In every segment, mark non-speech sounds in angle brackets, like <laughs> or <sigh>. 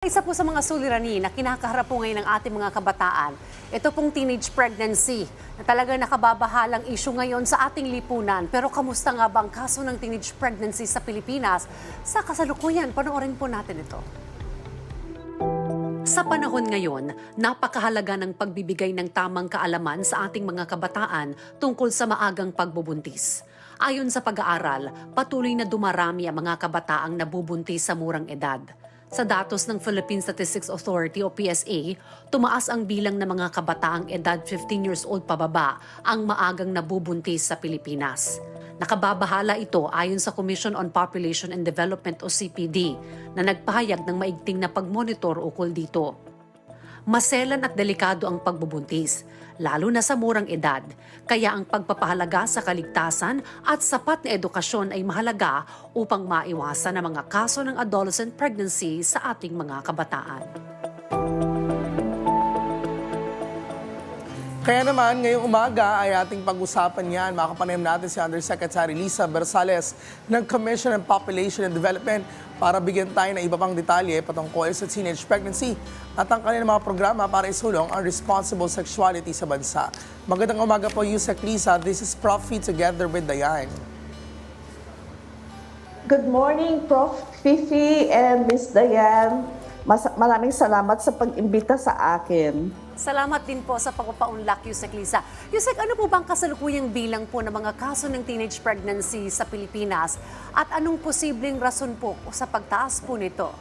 Isa po sa mga suliranin na kinakaharap po ngayon ng ating mga kabataan, ito pong teenage pregnancy na talaga nakababahalang issue ngayon sa ating lipunan. Pero kamusta nga ba ang kaso ng teenage pregnancy sa Pilipinas? Sa kasalukuyan, panoorin po natin ito. Sa panahon ngayon, napakahalaga ng pagbibigay ng tamang kaalaman sa ating mga kabataan tungkol sa maagang pagbubuntis. Ayon sa pag-aaral, patuloy na dumarami ang mga kabataang nabubuntis sa murang edad. Sa datos ng Philippine Statistics Authority o PSA, tumaas ang bilang ng mga kabataang edad 15 years old pababa ang maagang nabubuntis sa Pilipinas. Nakababahala ito ayon sa Commission on Population and Development o CPD na nagpahayag ng maigting na pagmonitor ukol dito. Maselan at delikado ang pagbubuntis, lalo na sa murang edad. Kaya ang pagpapahalaga sa kaligtasan at sapat na edukasyon ay mahalaga upang maiwasan ang mga kaso ng adolescent pregnancy sa ating mga kabataan. Kaya naman, ngayong umaga ay ating pag-usapan yan. Makapanayam natin si Undersecretary Lisa Bersales ng Commission on Population and Development para bigyan tayo ng iba pang detalye patungkol sa teenage pregnancy at ang kanilang mga programa para isulong ang responsible sexuality sa bansa. Magandang umaga po, Yusek Lisa. This is Profi together with Diane. Good morning, Prof. Fifi and Miss Diane. Mas- maraming salamat sa pag-imbita sa akin. Salamat din po sa pagpapaunlak, Yusek Lisa. Yusek, ano po bang kasalukuyang bilang po ng mga kaso ng teenage pregnancy sa Pilipinas at anong posibleng rason po sa pagtaas po nito?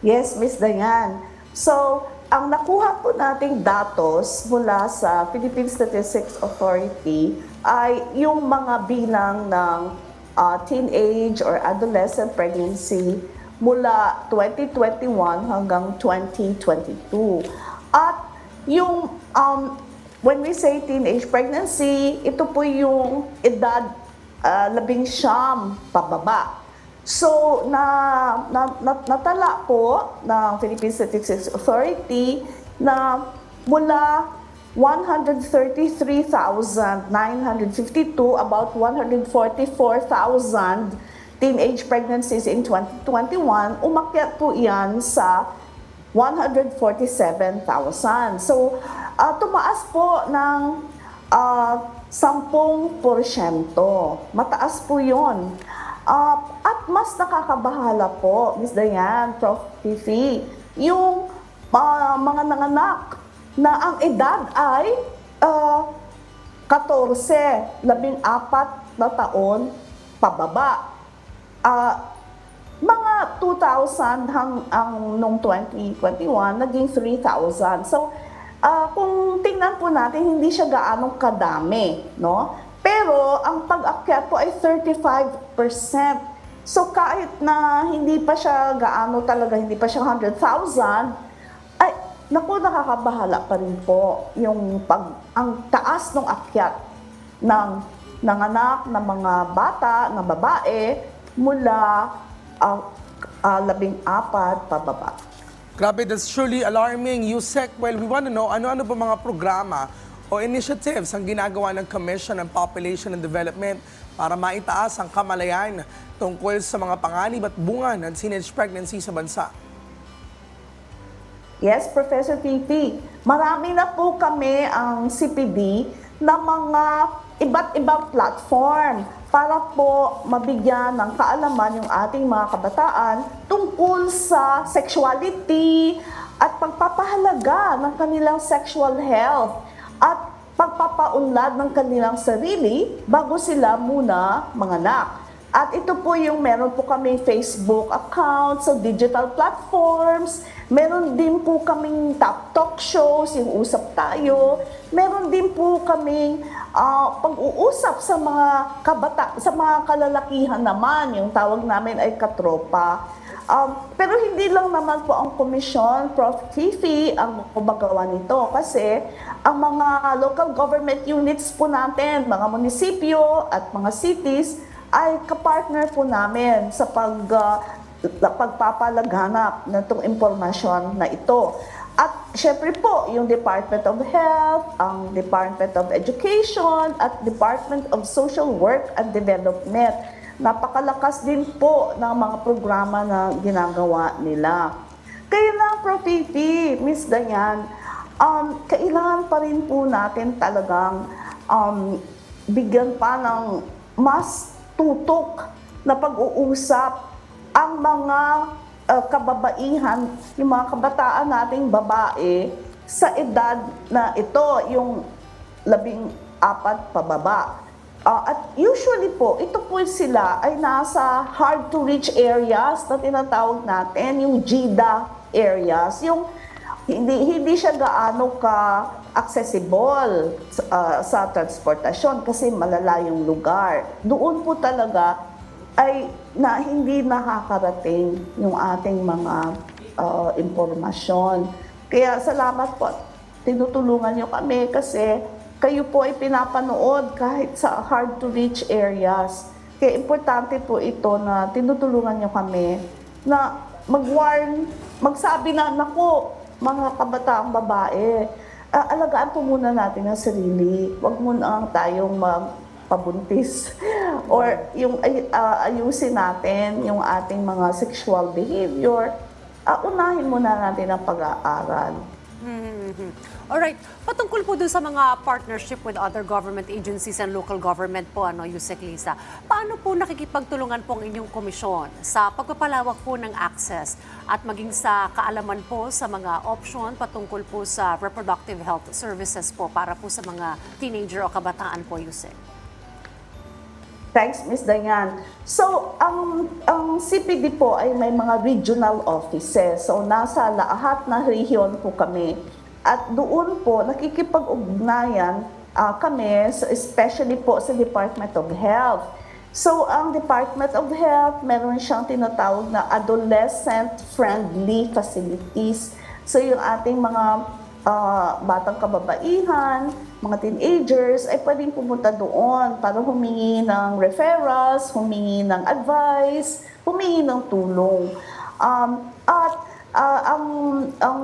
Yes, Miss Diane. So, ang nakuha po nating datos mula sa Philippine Statistics Authority ay yung mga bilang ng ah, teenage or adolescent pregnancy mula 2021 hanggang 2022. At yung um, when we say teenage pregnancy, ito po yung edad ah, labing siyam pababa. So, na, na, na, natala po ng Philippine Statistics Authority na mula 133,952, about 144,000 teenage pregnancies in 2021, umakyat po iyan sa 147,000. So, ah, tumaas po ng ah, 10%. Mataas po yon. Ah, at mas nakakabahala po, Ms. Diane, Prof. Fifi, yung ah, mga nanganak na ang edad ay ah, 14, 14 na taon pababa. Ah, mga 2,000 hang ang nung 2021 naging 3,000. So ah, kung tingnan po natin hindi siya gaanong kadami, no? Pero ang pag-akyat po ay 35%. So kahit na hindi pa siya gaano talaga, hindi pa siya 100,000, ay naku nakakabahala pa rin po yung pag ang taas ng akyat ng ng anak ng mga bata, ng babae mula uh, uh, labing apat pababa. Grabe, that's truly alarming. Yusek, well, we want to know ano-ano ba mga programa o initiatives ang ginagawa ng Commission on Population and Development para maitaas ang kamalayan tungkol sa mga panganib at bunga ng teenage pregnancy sa bansa. Yes, Professor Titi. Marami na po kami ang CPD na mga iba't ibang platform para po mabigyan ng kaalaman yung ating mga kabataan tungkol sa sexuality at pagpapahalaga ng kanilang sexual health at pagpapaunlad ng kanilang sarili bago sila muna manganak. At ito po yung meron po kami Facebook account sa digital platforms. Meron din po kaming top talk shows, yung usap tayo. Meron din po kaming ah, pag-uusap sa mga kabata, sa mga kalalakihan naman, yung tawag namin ay katropa. Um, pero hindi lang naman po ang komisyon, Prof. Fifi, ang gumagawa nito kasi ang mga local government units po natin, mga munisipyo at mga cities, ay kapartner po namin sa pag, uh, pagpapalaganap ng itong impormasyon na ito. At syempre po, yung Department of Health, ang Department of Education, at Department of Social Work and Development. napakalakas din po ng mga programa na ginagawa nila. Kaya lang, Prof. Fifi, Miss Dayan, um, kailangan pa rin po natin talagang um, bigyan pa ng mas tutok na pag-uusap ang mga uh, kababaihan, yung mga kabataan nating babae sa edad na ito, yung labing apat pababa. Ah, at usually po, ito po sila ay nasa hard to reach areas na tinatawag natin, yung GIDA areas, yung hindi hindi siya gaano ka accessible ah, sa transportasyon kasi malalayong lugar. Doon po talaga ay na hindi nakakarating yung ating mga ah, impormasyon. Kaya salamat po. Tinutulungan niyo kami kasi kayo po ay pinapanood kahit sa hard to reach areas. Kaya importante po ito na tinutulungan niyo kami na mag-warn, magsabi na, naku, mga kabataang babae, ah, alagaan po muna natin ang sarili. Huwag muna tayong magpabuntis. <laughs> Or yung ah, ayusin natin yung ating mga sexual behavior. Ah, unahin muna natin ang pag-aaral. Mhm. Alright, patungkol po dun sa mga partnership with other government agencies and local government po, ano, Yusek Lisa, paano po nakikipagtulungan po ang inyong komisyon sa pagpapalawak po ng access at maging sa kaalaman po sa mga option patungkol po sa reproductive health services po para po sa mga teenager o kabataan po, Yusek? Thanks, Ms. Dayan. So, ang, ang CPD po ay may mga regional offices. So, nasa lahat na rehiyon po kami. At doon po, nakikipag-ugnayan ah, kami, especially po sa Department of Health. So, ang Department of Health, meron siyang tinatawag na adolescent-friendly facilities. So, yung ating mga ah, batang kababaihan, mga teenagers, ay pwedeng pumunta doon para humingi ng referrals, humingi ng advice, humingi ng tulong. Um, at ah, ang, ang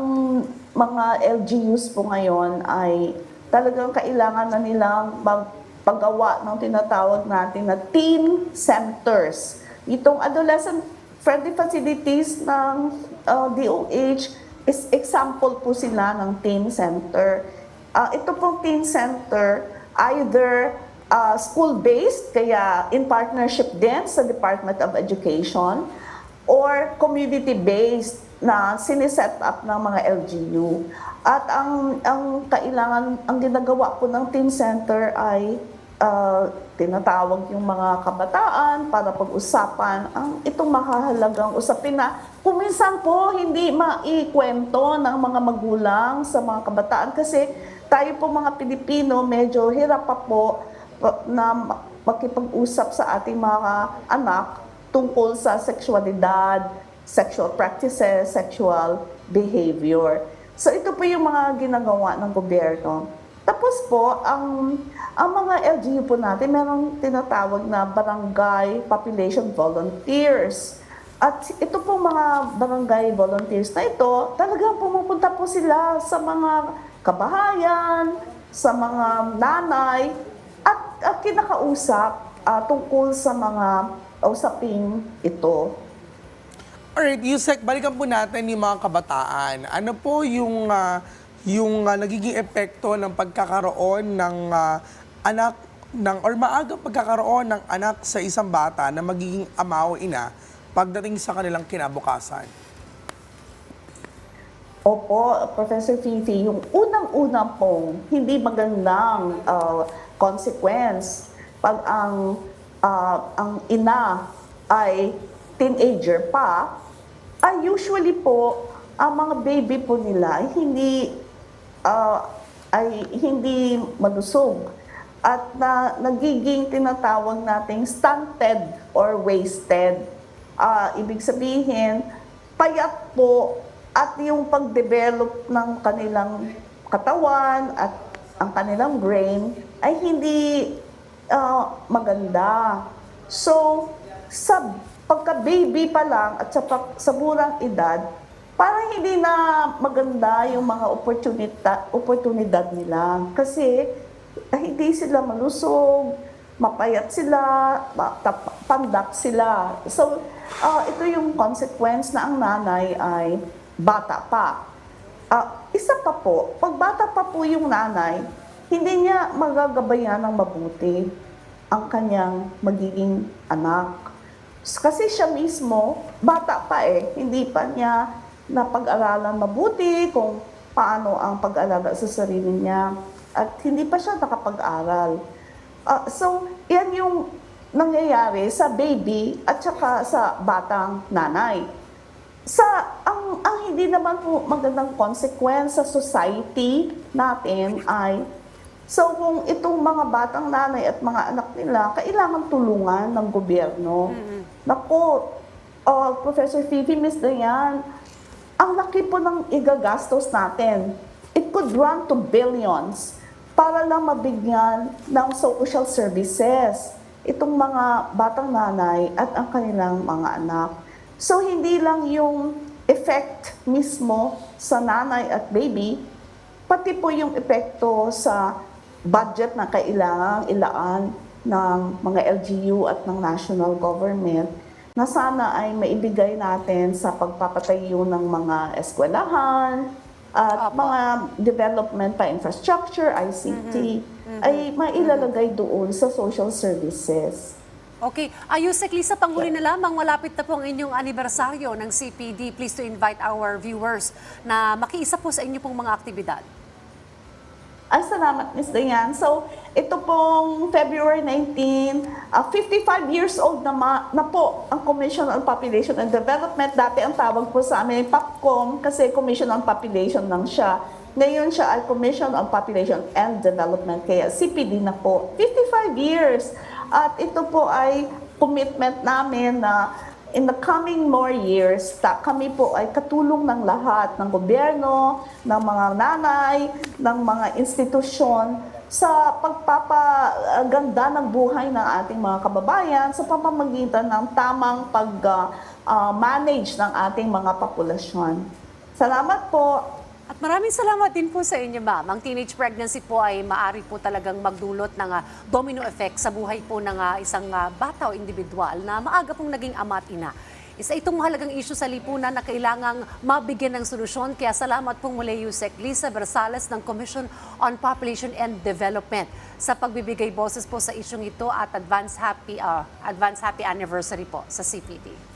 mga LGUs po ngayon ay talagang kailangan na nilang magpagawa ng tinatawag natin na teen centers. Itong adolescent friendly facilities ng uh, DOH is example po sila ng teen center. Ah, ito pong teen center either ah, school-based, kaya in partnership din sa Department of Education, or community-based na siniset up ng mga LGU. At ang ang kailangan ang ginagawa po ng teen center ay ah, tinatawag yung mga kabataan para pag-usapan ang itong makahalagang usapin na kuminsan po hindi maikwento ng mga magulang sa mga kabataan kasi tayo po mga Pilipino medyo hirap pa po na ma- makipag-usap sa ating mga anak tungkol sa sexualidad, sexual practices, sexual behavior. So ito po yung mga ginagawa ng gobyerno. Tapos po, ang, ang mga LGU po natin, merong tinatawag na barangay population volunteers. At ito po mga barangay volunteers na ito, talagang pumupunta po sila sa mga kabahayan, sa mga nanay, at, at kinakausap ah, tungkol sa mga usaping ito. Alright, Yusek, balikan po natin yung mga kabataan. Ano po yung, ah, yung ah, nagiging epekto ng pagkakaroon ng ah, anak ng or maagang pagkakaroon ng anak sa isang bata na magiging ama o ina pagdating sa kanilang kinabukasan? Opo, Professor Fifi, yung unang-unang pong hindi magandang uh, consequence pag ang uh, ang ina ay teenager pa, ay usually po ang mga baby po nila hindi uh, ay hindi malusog at na nagiging tinatawag nating stunted or wasted. Ah, ibig sabihin, payat po at yung pag-develop ng kanilang katawan at ang kanilang brain ay hindi ah, maganda. So, sa pagka-baby pa lang at sa, sa murang edad, parang hindi na maganda yung mga oportunita, oportunidad nila. Kasi ah, hindi sila malusog, mapayat sila, pandak sila. So, ah, ito yung consequence na ang nanay ay bata pa. Ah, isa pa po, pag bata pa po yung nanay, hindi niya magagabayan ng mabuti ang kanyang magiging anak. Kasi siya mismo, bata pa eh, hindi pa niya napag-aralan mabuti kung paano ang pag-alaga sa sarili niya. At hindi pa siya nakapag-aral. Ah, so, yan yung nangyayari sa baby at saka sa batang nanay. Sa ang ang hindi naman po magandang consequence sa society natin ay so kung itong mga batang nanay at mga anak nila kailangan tulungan ng gobyerno. Nako, uh, Professor Fifi, Miss Dayan, ang laki po ng igagastos natin. It could run to billions para lang mabigyan ng social services itong mga batang nanay at ang kanilang mga anak. So hindi lang yung effect mismo sa nanay at baby, pati po yung epekto sa budget na kailangang ilaan ng mga LGU at ng national government na sana ay maibigay natin sa pagpapatayo ng mga eskwelahan at Opo. mga development pa infrastructure, ICT, ay mailalagay doon sa social services. Okay, Ayusek Lisa, panghuli na lamang, malapit na po ang inyong anibersaryo ng CPD. Please to invite our viewers na makiisa po sa inyo pong mga aktibidad. Ay, salamat, Ms. Dayan. So, ito pong February 19, ah, 55 years old na, ma- na po ang Commission on Population and Development. Dati ang tawag po sa amin ay POPCOM kasi Commission on Population lang siya. Ngayon siya ay Commission on Population and Development, kaya CPD na po. 55 years. At ito po ay commitment namin na in the coming more years, ta, kami po ay katulong ng lahat, ng gobyerno, ng mga nanay, ng mga institusyon sa pagpapaganda ng buhay ng ating mga kababayan sa pamamagitan ng tamang pag-manage ng ating mga populasyon. Salamat po. At maraming salamat din po sa inyo, ma'am. Ang teenage pregnancy po ay maari po talagang magdulot ng ah, domino effect sa buhay po ng ah, isang ah, bata o individual na maaga pong naging ama at ina. Isa itong mahalagang issue sa lipunan na kailangang mabigyan ng solusyon. Kaya salamat pong muli, Yusek Lisa Bersales ng Commission on Population and Development sa pagbibigay boses po sa isyong ito at advance happy, ah, advance happy anniversary po sa CPD.